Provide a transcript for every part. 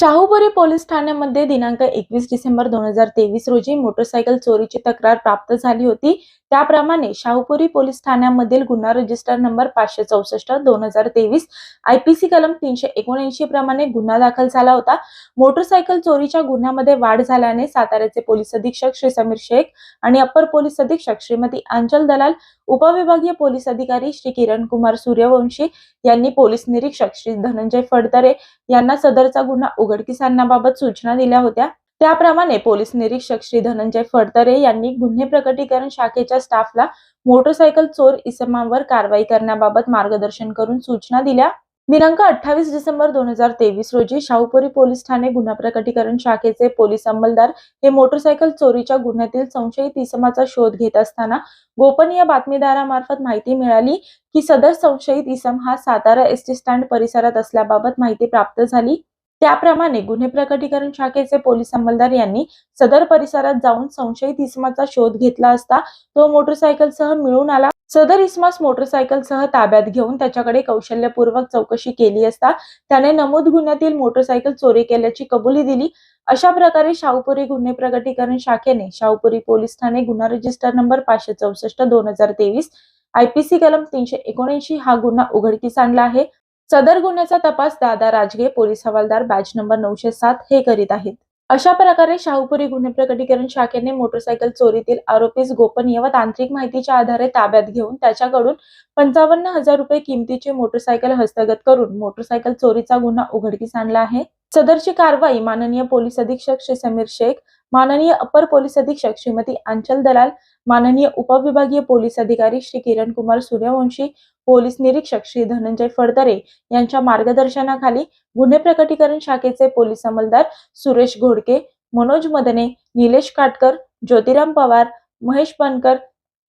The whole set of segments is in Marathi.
शाहूपुरी पोलीस ठाण्यामध्ये दिनांक एकवीस डिसेंबर दोन हजार तेवीस रोजी मोटरसायकल चोरीची तक्रार प्राप्त झाली होती. त्याप्रमाणे शाहूपुरी पोलीस ठाण्यामधील गुन्हा रजिस्टर नंबर पाचशे चौसष्ट दोन हजार तेवीस आयपीसी कलम तीनशे एकोणऐंशी प्रमाणे गुन्हा दाखल झाला होता. मोटरसायकल चोरीच्या गुन्ह्यामध्ये वाढ झाल्याने साताऱ्याचे पोलीस अधीक्षक श्री समीर शेख आणि अप्पर पोलीस अधीक्षक श्रीमती अंचल दलाल उपविभागीय पोलीस अधिकारी श्री किरण कुमार सूर्यवंशी यांनी पोलीस निरीक्षक श्री धनंजय फडतरे यांना सदरचा गुन्हा उघडकीसांनाबाबत सूचना दिल्या होत्या. त्याप्रमाणे पोलीस निरीक्षक श्री धनंजय फडतरे यांनी गुन्हे प्रकटीकरण शाखेच्या स्टाफला मोटरसायकल चोर इसमांवर कारवाई करण्याबाबत मार्गदर्शन करून सूचना दिल्या. दिनांक अठ्ठावीस डिसेंबर दोन हजार तेवीस रोजी शाहूपुरी पोलीस ठाणे गुन्हा प्रकटीकरण शाखेचे पोलीस अंमलदार हे मोटरसायकल चोरीच्या गुन्ह्यातील संशयित इसमाचा शोध घेत असताना गोपनीय बातमीदारामार्फत माहिती मिळाली की सदर संशयित इसम हा सातारा एसटी स्टँड परिसरात असल्याबाबत माहिती प्राप्त झाली. त्याप्रमाणे गुन्हे प्रकटीकरण शाखेचे पोलीस अंमलदार यांनी सदर परिसरात जाऊन संशयित इसमाचा शोध घेतला असता तो मोटरसायकलसह मिळून आला. सदर इस्मास मोटरसायकलसह ताब्यात घेऊन त्याच्याकडे कौशल्यपूर्वक चौकशी केली असता त्याने नमूद गुन्ह्यातील मोटरसायकल चोरी केल्याची कबुली दिली. अशा प्रकारे शाहूपुरी गुन्हे प्रकटीकरण शाखेने शाहूपुरी पोलीस ठाणे गुन्हा रजिस्टर नंबर पाचशे चौसष्ट दोन हजार तेवीस आयपीसी कलम तीनशे एकोणऐंशी हा गुन्हा उघडकीस आणला आहे. सदर गुन्ह्याचा तपास दादा राजगे पोलीस हवालदार बॅच नंबर नऊशे सात हे करीत आहेत. अशा प्रकारे शाहूपुरी गुन्हे प्रकटीकरण शाखेने मोटरसायकल चोरीतील आरोपीस गोपनीय व तांत्रिक माहितीच्या आधारे ताब्यात घेऊन त्याच्याकडून पंचावन्न हजार रुपये किमतीची मोटरसायकल हस्तगत करून मोटरसायकल चोरीचा गुन्हा उघडकीस आणला आहे. सदरची कारवाई माननीय पोलीस अधीक्षक श्री समीर शेख माननीय अपर पोलीस अधीक्षक श्रीमती आंचल दलाल माननीय उपविभागीय पोलीस अधिकारी श्री किरण कुमार सूर्यवंशी पोलीस निरीक्षक श्री धनंजय फडतरे यांच्या मार्गदर्शनाखाली गुन्हे प्रकटीकरण शाखेचे पोलीस अंमलदार सुरेश घोडके मनोज मदने निलेश काटकर ज्योतिराम पवार महेश बनकर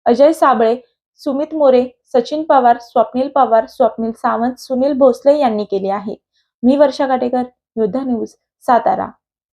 अजय साबळे सुमित मोरे सचिन पवार स्वप्नील पवार स्वप्नील सावंत सुनील भोसले यांनी केली आहे. मी वर्षा काटेकर योद्धा न्यूज सातारा.